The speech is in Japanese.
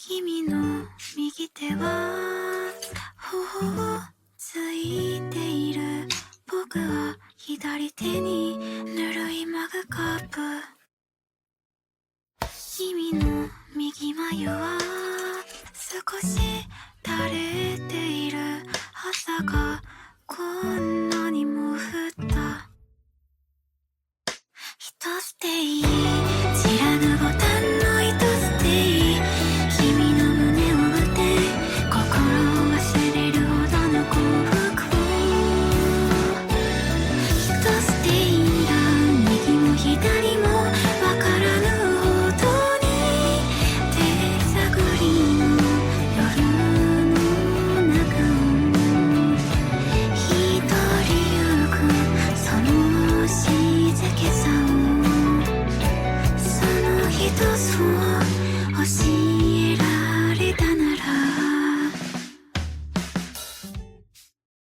君の右手は頬をついている僕は左手にぬるいマグカップ。君の右眉は少し垂れている。朝がこんなにも降った。一スいい